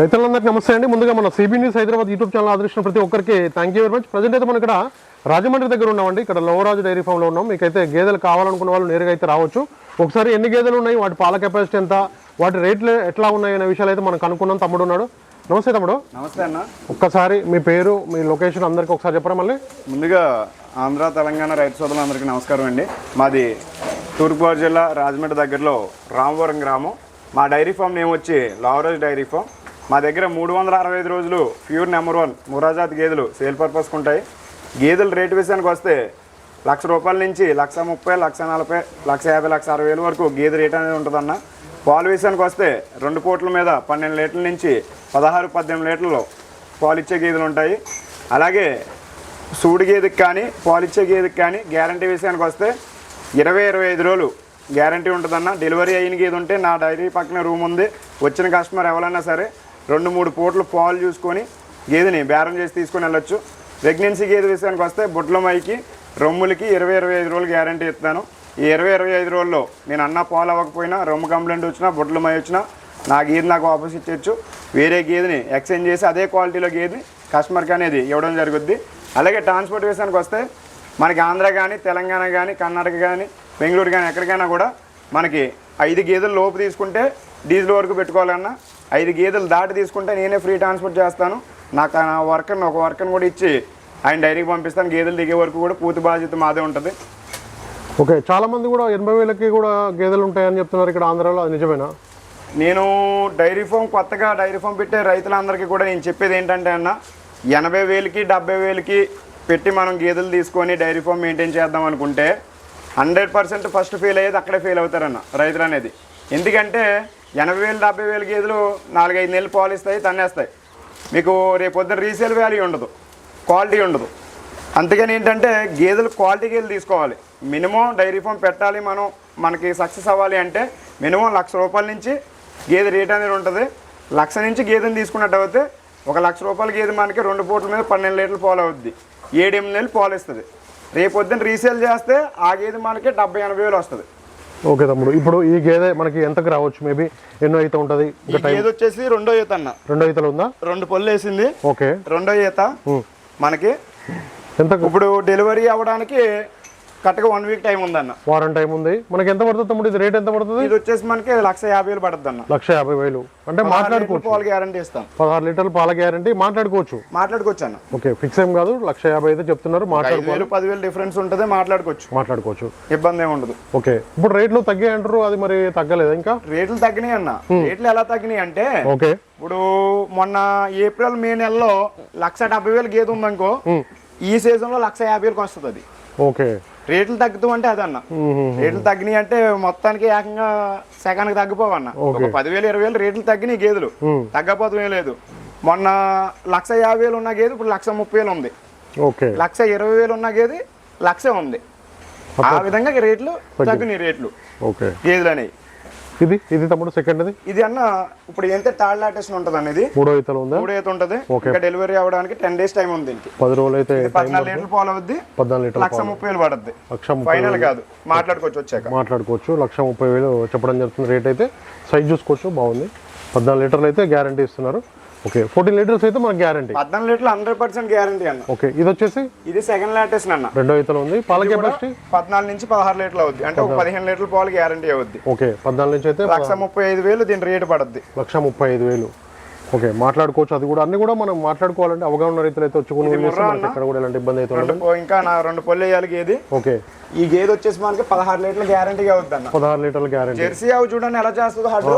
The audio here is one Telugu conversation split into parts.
రైతులందరికీ నమస్తే అండి. ముందుగా మన CB news Hyderabad YouTube channel ఆదరించిన ప్రతి ఒక్కరికి thank you very much present అయితే మనం ఇక్కడ రాజమండ్రి దగ్గర ఉన్నామండి. ఇక్కడ లోవరాజు డైరీ ఫామ్లో ఉన్నాం. మీకైతే గేదెలు కావాలనుకున్న వాళ్ళు నేరుగా అయితే రావచ్చు. ఒకసారి ఎన్ని గేదెలు ఉన్నాయి? వాటి పాల కెపాసిటీ ఎంత? వాటి రేట్లు ఎట్లా ఉన్నాయి అనే విషయాలు అయితే మనం కనుక్కున్నాం. తమ్ముడు ఉన్నాడు. నమస్తే తమ్ముడు. నమస్తే అన్న. ఒక్కసారి మీ పేరు మీ లొకేషన్ అందరికీ ఒకసారి చెప్పరా మళ్ళీ? ముందుగా ఆంధ్ర తెలంగాణ రైతు సోదరులందరికీ నమస్కారం అండి. మాది తూర్పుగోదావరి జిల్లా రాజమండ్రి దగ్గరలో రామవరం గ్రామం. మా డైరీ ఫామ్ నేమ్ వచ్చి లావరాజ్ డైరీ ఫామ్. మా దగ్గర మూడు వందల అరవై ఐదు రోజులు ప్యూర్ నెంబర్ వన్ మురాజాత్ గేదెలు సేల్ పర్పస్కి ఉంటాయి. గేదెల రేటు విషయానికి వస్తే లక్ష రూపాయల నుంచి లక్ష ముప్పై లక్ష నలభై లక్ష యాభై లక్ష అరవై వేల వరకు గేదె రేట్ అనేది ఉంటుందన్న. పాలు విషయానికి వస్తే రెండు పూట్ల మీద పన్నెండు లీటర్ల నుంచి పదహారు పద్దెనిమిది లీటర్లు పాలు ఇచ్చే గేదెలు ఉంటాయి. అలాగే సూడి గేదెకి కానీ పాలిచ్చే గేదెకి కానీ గ్యారంటీ విషయానికి వస్తే ఇరవై ఇరవై ఐదు రోజులు గ్యారంటీ ఉంటుందన్న. డెలివరీ అయిన గేదె ఉంటే నా డైరీ పక్కన రూమ్ ఉంది. వచ్చిన కస్టమర్ ఎవరైనా సరే రెండు మూడు పూటలు పాలు చూసుకొని గేదెని బేరం చేసి తీసుకొని వెళ్ళొచ్చు. ప్రెగ్నెన్సీ గేదె విషయానికి వస్తే బుట్లమైకి రొమ్ములకి ఇరవై ఇరవై ఐదు రోజులు గ్యారంటీ ఇస్తాను. ఈ ఇరవై ఇరవై ఐదు రోజుల్లో నేను అన్న పాలు అవ్వకపోయినా రొమ్ము కంప్లైంట్ వచ్చినా బుట్లమై వచ్చినా నా గేదె నాకు వాపస్ ఇచ్చేయచ్చు. వేరే గేదెని ఎక్స్చేంజ్ చేసి అదే క్వాలిటీలో గేదెని కస్టమర్కి అనేది ఇవ్వడం జరుగుద్ది. అలాగే ట్రాన్స్పోర్ట్ విషయానికి వస్తే మనకి ఆంధ్ర కానీ తెలంగాణ కానీ కర్ణాటక కానీ బెంగళూరు కానీ ఎక్కడికైనా కూడా మనకి ఐదు గేదెలు లోపు తీసుకుంటే డీజిల్ వరకు పెట్టుకోవాలన్నా ఐదు గేదెలు దాటి తీసుకుంటే నేనే ఫ్రీ ట్రాన్స్పోర్ట్ చేస్తాను. నాకు నా వర్కర్ని ఒక వర్కర్ని కూడా ఇచ్చి ఆయన డైరీకి పంపిస్తాను. గేదెలు దిగే వరకు కూడా పూర్తి బాధ్యత మాదే ఉంటుంది. ఓకే చాలా మంది కూడా ఎనభై వేలకి కూడా గేదెలు ఉంటాయని చెప్తున్నారు ఇక్కడ ఆంధ్రాలో. అది నిజమేనా? నేను డైరీ ఫామ్ కొత్తగా డైరీ ఫామ్ పెట్టే రైతులందరికీ కూడా నేను చెప్పేది ఏంటంటే అన్న ఎనభై వేలకి డెబ్బై వేలకి పెట్టి మనం గేదెలు తీసుకొని డైరీ ఫామ్ మెయింటైన్ చేద్దాం అనుకుంటే హండ్రెడ్ పర్సెంట్ ఫస్ట్ ఫెయిల్ అయ్యేది అక్కడే ఫెయిల్ అవుతారన్న రైతులు అనేది. ఎందుకంటే ఎనభై వేలు డెబ్బై వేలు గేదెలు నాలుగైదు నెలలు పాలు ఇస్తాయి తన్నేస్తాయి. మీకు రేపొద్దున రీసేల్ వాల్యూ ఉండదు క్వాలిటీ ఉండదు. అందుకని ఏంటంటే గేదెలు క్వాలిటీ గేదెలు తీసుకోవాలి. మినిమం డైరీ ఫామ్ పెట్టాలి మనం మనకి సక్సెస్ అవ్వాలి అంటే మినిమం లక్ష రూపాయల నుంచి గేదె రేట్ అనేది ఉంటుంది. లక్ష నుంచి గేదెని తీసుకున్నట్టు అయితే ఒక లక్ష రూపాయల గేదె మనకి రెండు పూట్ల మీద పన్నెండు లీటర్లు పాలు అవుద్ది. ఏడెనిమిది నెలలు పాలు ఇస్తుంది రేపొద్దున రీసేల్ చేస్తే ఆ గేదె మనకి డెబ్బై ఎనభై వేలు వస్తుంది. ఓకే తమ్ముడు. ఇప్పుడు ఈ గేదె మనకి ఎంతకు రావచ్చు? మేబీ ఎన్నో అయితే ఉంటుంది. గేదె వచ్చేసి రెండో ఈత అన్న. రెండో ఈతలు ఉందా? రెండు పళ్ళు వేసింది. ఓకే. రెండో ఈత మనకి. ఎంతకు? ఇప్పుడు డెలివరీ అవ్వడానికి కరెక్ట్గా వన్ వీక్ టైం ఉందన్న. వారం టైం ఉంది. మనకి ఎంత పడుతుంది తమ్ముడు? ఇది రేట్ ఎంత పడుతుంది? ఇది వచ్చేసి మనకి లక్ష యాభై వేలు పడుతుంది అన్న లక్ష యాభై వేలు. అంటే మాట్లాడుకోవచ్చు. పాలు గ్యారంటీ ఇస్తాం. పదహారు లీటర్ల పాల గ్యారంటీ మాట్లాడుకోవచ్చు. మాట్లాడుకోవచ్చు అన్న ఓకే ఫిక్స్ ఏం కాదు. లక్ష యాభై అయితే చెప్తున్నారు. ఐదు మాట్లాడుకో వేలు పదివేలు డిఫరెన్స్ ఉంటుంది మాట్లాడుకోవచ్చు. మాట్లాడుకోవచ్చు. ఇబ్బంది ఏమి ఉండదు. ఓకే ఇప్పుడు రేట్లు తగ్గాయి అంటారు అది మరి తగ్గలేదా ఇంకా? రేట్లు తగ్గినాయి అన్న. రేట్లు ఎలా తగ్గినాయి అంటే ఓకే. ఇప్పుడు మొన్న ఏప్రిల్ మే నెలలో లక్ష డెబ్బై వేలు గేదె ఉందనుకో ఈ సీజన్లో లక్ష యాభై వేలకు వస్తుంది అది. ఓకే. రేట్లు తగ్గుతూ అంటే అదన్న. రేట్లు తగ్గినాయి అంటే మొత్తానికి ఏకంగా సెకండ్కి తగ్గిపోవన్న. ఒక పదివేలు ఇరవై వేలు రేట్లు తగ్గినాయి గేదెలు. తగ్గపోతే లేదు. మొన్న లక్ష యాభై వేలు ఉన్న గేదె ఇప్పుడు లక్ష ముప్పై వేలు ఉంది. ఓకే. లక్ష ఇరవై వేలు ఉన్న గేదె లక్ష ఉంది. ఆ విధంగా రేట్లు తగ్గినాయి రేట్లు. ఓకే. గేదెలు అనేవి. ఇది ఇది తమ్ముడు సెకండ్ ఇది ఇది అన్న ఇప్పుడు ఎంత థర్డ్ లాటేషన్ ఉంటుంది అన్న ఇది మూడో ఈతలు ఉందా? మూడు అయితే ఉంటుంది. ఇంకా డెలివరీ అవ్వడానికి టెన్ డేస్ టైం ఉంది దీనికి. పది రోజులు అయితే పద్నాలుగు లీటర్లు పాలు అవుద్ది. పద్నాలుగు లీటర్ల లక్ష ముప్పై వేలు పడుద్ది. లక్ష ఫైనల్ కాదు. మాట్లాడుకోవచ్చు వచ్చాక. మాట్లాడుకోవచ్చు. లక్ష ముప్పై వేలు చెప్పడం జరుగుతుంది రేట్ అయితే సైజ్ చూసుకోవచ్చు. బాగుంది. పద్నాలుగు లీటర్లు అయితే గ్యారంటీ ఇస్తున్నారు. ఓకే ఫోర్టీన్ లీటర్స్ అయితే మనకు గ్యారంటీ పద్నాలుగు లీటర్లు హండ్రెడ్ పర్సెంట్ గ్యారంటీ అన్న. ఓకే ఇది వచ్చేసి? ఇది సెకండ్ లాటేషన్ అన్న. రెండో ఈతలు ఉంది. పాల కెపాసిటీ పద్నాలుగు నుంచి పదహారు లీటర్లు అవుద్ది. అంటే ఒక పదిహేను లీటర్ల పాలు గ్యారంటీ అవుద్ది. ఓకే పద్నాలుగు నుంచి అయితే లక్ష ముప్పై ఐదు వేలు దీని రేటు పడుద్ది. లక్ష ముప్పై ఐదు వేలు. ఓకే మాట్లాడుకోవచ్చు. అది కూడా అన్ని కూడా మనం మాట్లాడుకోవాలంటే అవగాహన రైతులు అయితే వచ్చి ఎక్కడ కూడా ఎలాంటి ఇబ్బంది అయితే ఇంకా నా రెండు పళ్ళు వేయాలి గేది ఓకే. ఈ గేదె వచ్చేసి మనకి పదహారు లీటర్ల గ్యారంటీగా అవుద్ది అన్న. పదహారు లీటర్ల గ్యారంటీ జెర్సీ అవి చూడండి ఎలా చేస్తుందో హడ్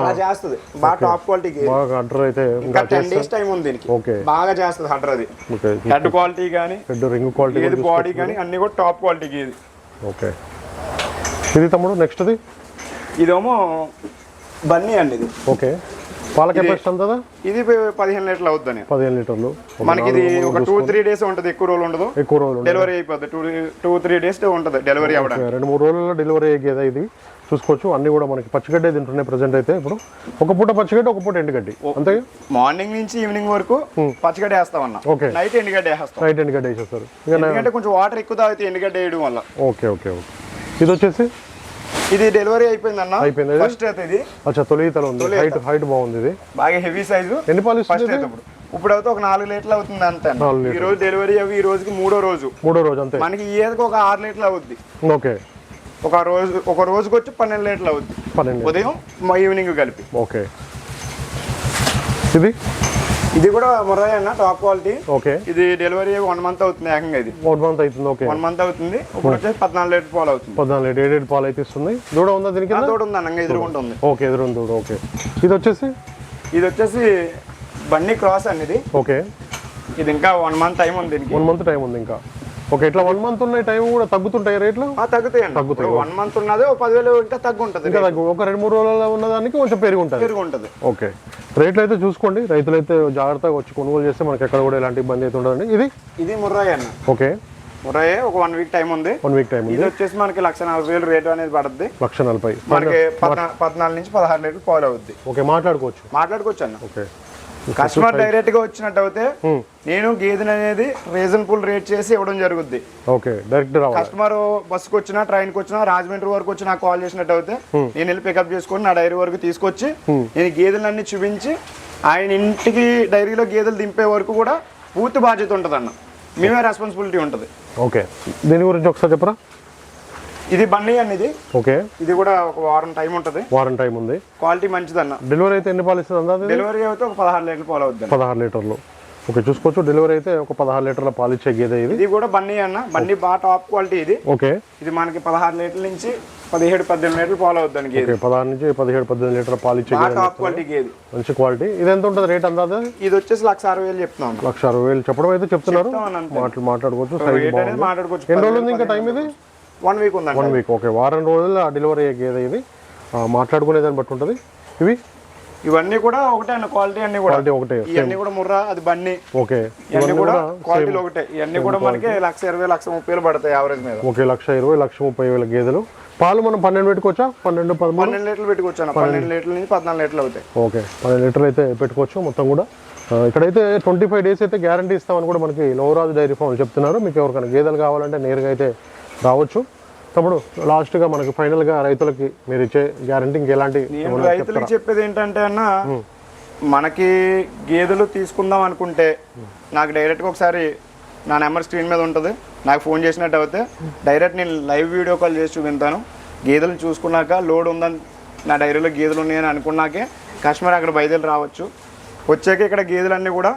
అలా చేస్తుంది. బాగా టాప్ క్వాలిటీ గేదె. బాగా అయితే ఇంకా టెన్ డేస్ టైం ఉంది దీనికి. ఓకే. బాగా చేస్తుంది హడ్ర అది. హెడ్ క్వాలిటీ కానీ హెడ్ రింగ్ క్వాలిటీ ఏది బాడీ కానీ అన్ని కూడా టాప్ క్వాలిటీ గేది. ఓకే. ఇది తమ్ముడు నెక్స్ట్ది ఇదేమో బన్నీ అండి ఇది. ఓకే. పాల కెపాసిటీ ఇది పదిహేను లీటర్లు అవుద్దని. పదిహేను లీటర్లు. మనకి ఇది ఒక టూ త్రీ డేస్ ఉంటుంది ఎక్కువ రోజులు ఉండదు. ఎక్కువ రోజులు. డెలివరీ అయిపోద్ది. టూ టూ త్రీ డేస్ ఉంటుంది డెలివరీ అవ్వడానికి. ఓకే, రెండు మూడు రోజుల్లో డెలివరీ అయ్యే గేదె ఇది? చూసుకోవచ్చు. అన్ని కూడా మనకి పచ్చిగడ్డే తింటున్నాయి ప్రజెంట్ అయితే ఇప్పుడు. ఒక పూట పచ్చిగడ్డి ఒక పూట ఎండుగడ్డి. అంతే? మార్నింగ్ నుంచి ఈవినింగ్ వరకు పచ్చిగడ్డ వేస్తామన్న ఓకే. నైట్ ఎండుగడ్డ వేస్తాం. నైట్ ఎండుగడ్డ వేసేస్తారు. ఎందుకంటే కొంచెం వాటర్ ఎక్కువ తాగితే ఎండుగడ్డ వేయడం వల్ల ఓకే ఓకే ఓకే. ఇది వచ్చేసి ఇది డెలివరీ అయిపోయింది అన్న అయిపోయిందా? ఫస్ట్ అయితే ఇది. అచ్చా తొలి ఈతలు ఉంది. హైట్ హైట్ బాగుంది ఇది. బాగా హెవీ సైజు ఎన్ని పాలు ఫస్ట్? అయితే ఇప్పుడు. ఇప్పుడు అయితే ఒక నాలుగు లీటర్లు అవుతుంది అంతే ఈ రోజు డెలివరీ అవి ఈ రోజుకి మూడో రోజు. మూడో రోజు అంతే. మనకి ఈ ఏదకి ఒక ఆరు లీటర్లు అవుద్ది. ఓకే. ఒక రోజు ఒక రోజుకి వచ్చి పన్నెండు లీటర్లు అవుద్ది. పన్నెండు ఉదయం ఈవినింగ్ కలిపి. ఓకే. ఇది? ఇది కూడా మొరయ్య అన్న టాప్ క్వాలిటీ ఓకే ఇది డెలివరీ వన్ మంత్ అవుతుంది ఏకంగా ఇది. వన్ మంత్ అవుతుంది ఓకే వన్ మంత్ అవుతుంది. ఇప్పుడు వచ్చేసి పద్నాలుగు లీటర్ పాలు అవుతుంది. పద్నాలుగు లీటర్ ఏడేడు పాలు అయితే ఇస్తుంది. దూడ ఉందా దీనికి తోడు ఉంది అన్న ఎదురుకుంటుంది ఓకే ఎదురుంది దూడ. ఓకే ఇది వచ్చేసి? ఇది వచ్చేసి బండి క్రాస్ అనేది ఓకే ఇది ఇంకా వన్ మంత్ టైం ఉంది దీనికి. వన్ మంత్ టైం ఉంది ఇంకా. ఓకే ఇట్లా వన్ మంత్ ఉన్న టైం కూడా తగ్గుతుంటాయి రేట్లు? ఆ, తగ్గుతాయండి. తగ్గుతాయి. వన్ మంత్ ఉన్నది ఓ పదివేలు ఇంకా తగ్గు ఉంటుంది ఇంకా తగ్గు. ఒక రెండు మూడు రోజుల ఉన్నదానికి కొంచెం పెరిగి ఉంటుంది పెరుగు ఉంటుంది ఓకే. రేట్లు అయితే చూసుకోండి. రైతులు అయితే జాగ్రత్తగా వచ్చి కొనుగోలు చేస్తే మనకి ఎక్కడ కూడా ఎలాంటి ఇబ్బంది అయితే ఉండదండి. ఇది? ఇది ముర్రాయి అన్న. ఓకే. ముర్రాయి ఒక వన్ వీక్ టైం ఉంది. వన్ వీక్ టైం ఇది వచ్చేసి మనకి లక్ష నలభై వేలు రేటు అనేది పడుతుంది లక్ష నలభై. మనకి పద్నా- పద్నాలుగు నుంచి పదహారు లీటర్లు పాలు అవుద్ది. ఓకే మాట్లాడుకోవచ్చు. మాట్లాడుకోవచ్చు అన్న. ఓకే. కస్టమర్ డైరెక్ట్గా వచ్చినట్టు అయితే Hmm. నేను గేదెని అనేది రీజనబుల్ రేట్ చేసి ఇవ్వడం జరుగుద్ది. ఓకే డైరెక్ట్ రావాలి. కస్టమర్ బస్సుకి వచ్చినా ట్రైన్కి వచ్చినా రాజమండ్రి వరకు వచ్చి నాకు కాల్ చేసినట్టు అయితే నేను వెళ్ళి పికప్ చేసుకొని నా డైరీ వరకు తీసుకొచ్చి నేను గేదెలన్నీ చూపించి ఆయన ఇంటికి డైరీలో గేదెలు దింపే వరకు కూడా పూర్తి బాధ్యత ఉంటుంది అన్న మేమే రెస్పాన్సిబిలిటీ ఉంటుంది. ఓకే దీని గురించి ఒకసారి చెప్పరా? ఇది బండి అన్న ఇది. ఓకే. ఇది కూడా ఒక వారం టైం ఉంటుంది. వారం టైం ఉంది. క్వాలిటీ మంచిదన్న. డెలివరీ అయితే ఎన్ని పాలు ఇస్తుంది అందాది డెలివరీ అయితే ఒక పదహారు లీటర్లు పాలు అన్న. పదహారు లీటర్లు. ఓకే చూసుకోవచ్చు. డెలివరీ అయితే ఒక పదహారు లీటర్ల పాలు ఇచ్చే గేదె ఇది. ఇది కూడా బండి అన్న. బండి బాగా టాప్ క్వాలిటీ ఇది. ఓకే. ఇది మనకి పదహారు లీటర్ల నుంచి పదిహేడు పద్దెనిమిది లీటర్లు పాలు అవుద్ది గేది. పదహారు నుంచి పదిహేడు పద్దెనిమిది లీటర్ల పాలు ఇచ్చే టాప్ క్వాలిటీ గేది. మంచి క్వాలిటీ. ఇది ఎంత ఉంటుంది రేట్ అందాదా ఇది వచ్చేసి లక్ష అరవై వేలు చెప్తున్నాం అన్న. లక్ష అరవై వేలు చెప్పడం అయితే చెప్తున్నారు. మాట్లాడుకోవచ్చు మాట్లాడుకోవచ్చు. ఎన్ని రోజులు ఉంది ఇంకా టైం ఇది? వన్ వీక్ ఉందండి వన్ వీక్ ఓకే వారం రోజుల్లో డెలివరీ అయ్యే గేదె ఇది మాట్లాడుకునే దాన్ని బట్టి ఉంటుంది. ఇవి? ఇవన్నీ కూడా ఒకటే అన్న క్వాలిటీ అన్ని కూడా. క్వాలిటీ ఒకటే ఇవన్నీ కూడా ముర్రా అది బన్నీ. ఓకే ఇవన్నీ కూడా క్వాలిటీలు ఒకటే. ఇవన్నీ కూడా మనకి లక్ష ఇరవై లక్ష ముప్పై వేలు పడతాయి యావరేజ్ మీద. ఓకే లక్ష ఇరవై లక్ష ముప్పై వేల గేదెలు. పాలు మనం పన్నెండు పెట్టుకోవచ్చా? పన్నెండు పన్నెండు లీటర్లు పెట్టుకొచ్చాను పన్నెండు లీటర్ల నుంచి పద్నాలుగు లీటర్లు అవుతాయి. ఓకే పన్నెండు లీటర్లు అయితే పెట్టుకోవచ్చు మొత్తం కూడా. ఇక్కడైతే ట్వంటీ ఫైవ్ డేస్ అయితే గ్యారంటీ ఇస్తామని కూడా మనకి లోవరాజు డైరీ ఫామ్ చెప్తున్నారు. మీకు ఎవరికైనా గేదెలు కావాలంటే నేరుగా అయితే రావచ్చు. తమ్ముడు లాస్ట్గా మనకి ఫైనల్గా రైతులకి మీరు ఇచ్చే గ్యారంటీ ఇంకెలాంటి రైతులకు చెప్పేది ఏంటంటే అన్న మనకి గేదెలు తీసుకుందాం అనుకుంటే నాకు డైరెక్ట్గా ఒకసారి నా నెంబర్ స్క్రీన్ మీద ఉంటుంది. నాకు ఫోన్ చేసినట్టు అయితే డైరెక్ట్ నేను లైవ్ వీడియో కాల్ చేసి చూపించాను గేదెలు చూసుకున్నాక లోడ్ ఉందని నా డైరీలో గేదెలు ఉన్నాయని అనుకున్నాకే కస్టమర్ అక్కడ బయలుదేరి రావచ్చు. వచ్చాక ఇక్కడ గేదెలన్నీ కూడా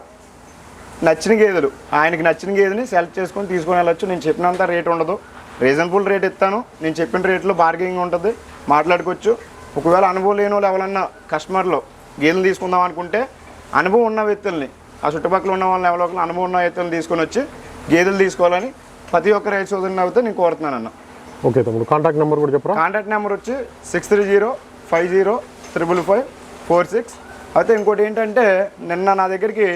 నచ్చిన గేదెలు. ఆయనకి నచ్చిన గేదెని సెలెక్ట్ చేసుకొని తీసుకొని వెళ్ళొచ్చు. నేను చెప్పినంత రేట్ ఉండదు. రీజనబుల్ రేట్ ఇస్తాను. నేను చెప్పిన రేట్లో బార్గెనింగ్ ఉంటుంది. మాట్లాడుకోవచ్చు. ఒకవేళ అనుభవం లేని వాళ్ళు ఎవరన్నా కస్టమర్లు గేదెలు తీసుకుందాం అనుకుంటే అనుభవం ఉన్న వ్యక్తుల్ని ఆ చుట్టుపక్కల ఉన్న వాళ్ళని ఎవరో ఒకరు అనుభవం ఉన్న వ్యక్తులను తీసుకొని వచ్చి గేదెలు తీసుకోవాలని ప్రతి ఒక్క రైతు సోదరుని అయితే నేను కోరుతున్నాను అన్న. ఓకే తమ్ముడు. కాంటాక్ట్ నెంబర్ కూడా చెప్పరా? కాంటాక్ట్ నెంబర్ వచ్చి six three zero five zero triple five four six. అయితే ఇంకోటి ఏంటంటే నిన్న నా దగ్గరికి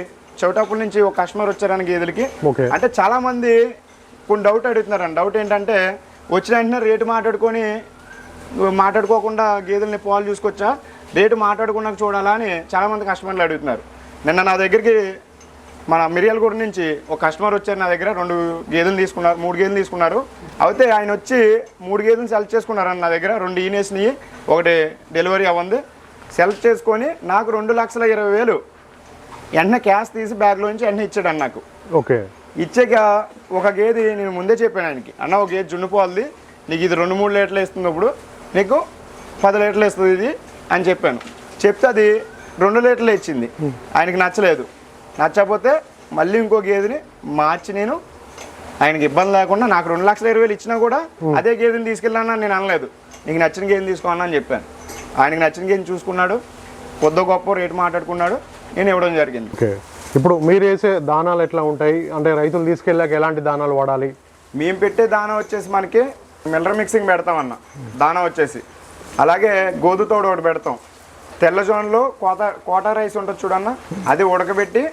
చౌటాపుల నుంచి ఒక కస్టమర్ వచ్చారని గేదెలకి. ఓకే. అంటే చాలా మంది కొన్ని డౌట్ అడుగుతున్నారండి డౌట్ ఏంటంటే వచ్చిన వెంటనే రేటు మాట్లాడుకొని మాట్లాడుకోకుండా గేదెల్ని పాలు చూసుకొచ్చా? రేటు మాట్లాడుకున్నాక చూడాలా అని చాలామంది కస్టమర్లు అడుగుతున్నారు. నిన్న నా దగ్గరికి మన మిరియాలగూడ నుంచి ఒక కస్టమర్ వచ్చారు నా దగ్గర. రెండు గేదెలు తీసుకున్నారు మూడు గేదెలు తీసుకున్నారు. అయితే ఆయన వచ్చి మూడు గేదెలు సెలెక్ట్ చేసుకున్నారని నా దగ్గర. రెండు ఈనేసినవి ఒకటి డెలివరీ అవ్వంది. సెలెక్ట్ చేసుకొని నాకు రెండు లక్షల ఇరవై వేలు. వెంటనే క్యాష్ తీసి బ్యాగ్లో నుంచి వెంటనే ఇచ్చాడు నాకు. ఓకే. ఇచ్చాక ఒక గేది నేను ముందే చెప్పాను ఆయనకి. అన్న ఒక గేది జున్నుపోవాలి నీకు ఇది రెండు మూడు లీటర్లు ఇస్తుంది ఇప్పుడు నీకు పది లీటర్లు ఇస్తుంది ఇది అని చెప్పాను. చెప్తే అది రెండు లీటర్లు ఇచ్చింది. ఆయనకి నచ్చలేదు. నచ్చకపోతే మళ్ళీ ఇంకో గేదెని మార్చి నేను ఆయనకి ఇబ్బంది లేకుండా నాకు రెండు లక్షల ఇరవై వేలు ఇచ్చినా కూడా అదే గేదెని తీసుకెళ్ళాను నేను అనలేదు. నీకు నచ్చిన గేదెని తీసుకోను అని చెప్పాను. ఆయనకి నచ్చిన గేదెని చూసుకున్నాడు. కొద్ది గొప్ప రేటు మాట్లాడుకున్నాడు. నేను ఇవ్వడం జరిగింది. ఇప్పుడు మీరు వేసే దానాలు ఎట్లా ఉంటాయి? అంటే రైతులు తీసుకెళ్ళాక ఎలాంటి దానాలు వాడాలి? మేము పెట్టే దానా వచ్చేసి మనకి మిల్లర్ మిక్సింగ్ పెడతామన్న. దానా వచ్చేసి. అలాగే గోధుతోడు ఒకటి పెడతాం. తెల్ల జోన్లో కోత కోటా రైస్ ఉంటుంది చూడన్న. అది ఉడకబెట్టి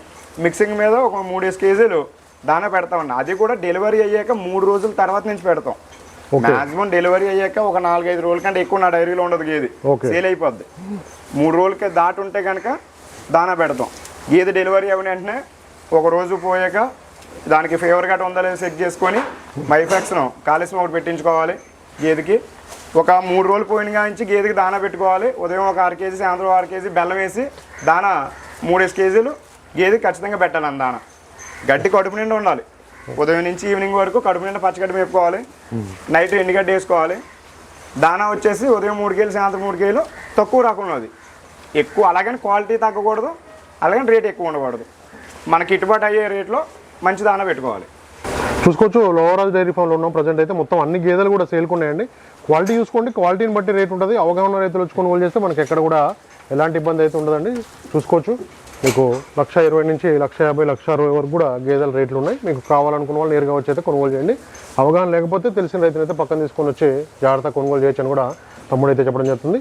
మిక్సింగ్ మీద ఒక మూడేసి కేజీలు దానా పెడతామన్న. అది కూడా డెలివరీ అయ్యాక మూడు రోజుల తర్వాత నుంచి పెడతాం. మాక్సిమం డెలివరీ అయ్యాక ఒక నాలుగైదు రోజుల కంటే ఎక్కువ నా డైరీలో ఉండదు గేది. సేల్ అయిపోద్ది. మూడు రోజులకి దాటి ఉంటే కనుక దానా పెడతాం. గేదె డెలివరీ అయిన వెంటనే ఒక రోజు పోయాక దానికి ఫేవర్ గట్ ఉందా లేదో చెక్ చేసుకొని మైఫాక్స్ను కాలుష్యం ఒకటి పెట్టించుకోవాలి గేదెకి. ఒక మూడు రోజులు పోయిన కాంచి గేదెకి దానా పెట్టుకోవాలి. ఉదయం ఒక ఆరు కేజీ సాయంత్రం ఆరు కేజీ బెల్లం వేసి దానా మూడేసి కేజీలు గేదెకి ఖచ్చితంగా పెట్టాలి అన్న దానా. గడ్డి కడుపు నిండా ఉండాలి. ఉదయం నుంచి ఈవినింగ్ వరకు కడుపు నిండా పచ్చగడ్డి మేపుకోవాలి. నైట్ ఎండుగడ్డ వేసుకోవాలి. దానా వచ్చేసి ఉదయం మూడు కేజీలు సాయంత్రం మూడు కేజీలు తక్కువ రకం అది. ఎక్కువ అలాగని క్వాలిటీ తగ్గకూడదు. అలాగే రేట్ ఎక్కువ ఉండకూడదు. మనకి ఇటుబాటు అయ్యే రేట్లో మంచి దాన పెట్టుకోవాలి. చూసుకోవచ్చు లోవరాజ్ డైరీ ఫామ్లో ఉన్నాం ప్రజెంట్ అయితే మొత్తం అన్ని గేదెలు కూడా సేల్కున్నాయండి క్వాలిటీ చూసుకోండి క్వాలిటీని బట్టి రేట్ ఉంటుంది. అవగాహన రైతులు వచ్చి కొనుగోలు చేస్తే మనకి ఎక్కడ కూడా ఎలాంటి ఇబ్బంది అయితే ఉండదండి. చూసుకోవచ్చు. మీకు లక్ష ఇరవై నుంచి లక్ష యాభై లక్ష అరవై వరకు కూడా గేదెల రేట్లు ఉన్నాయి. మీకు కావాలనుకున్న వాళ్ళు నేరుగా వచ్చి అయితే కొనుగోలు చేయండి. అవగాహన లేకపోతే తెలిసిన రైతునైతే పక్కన తీసుకొని వచ్చి జాగ్రత్త కొనుగోలు చేయొచ్చని కూడా తమ్ముడైతే చెప్పడం జరుగుతుంది.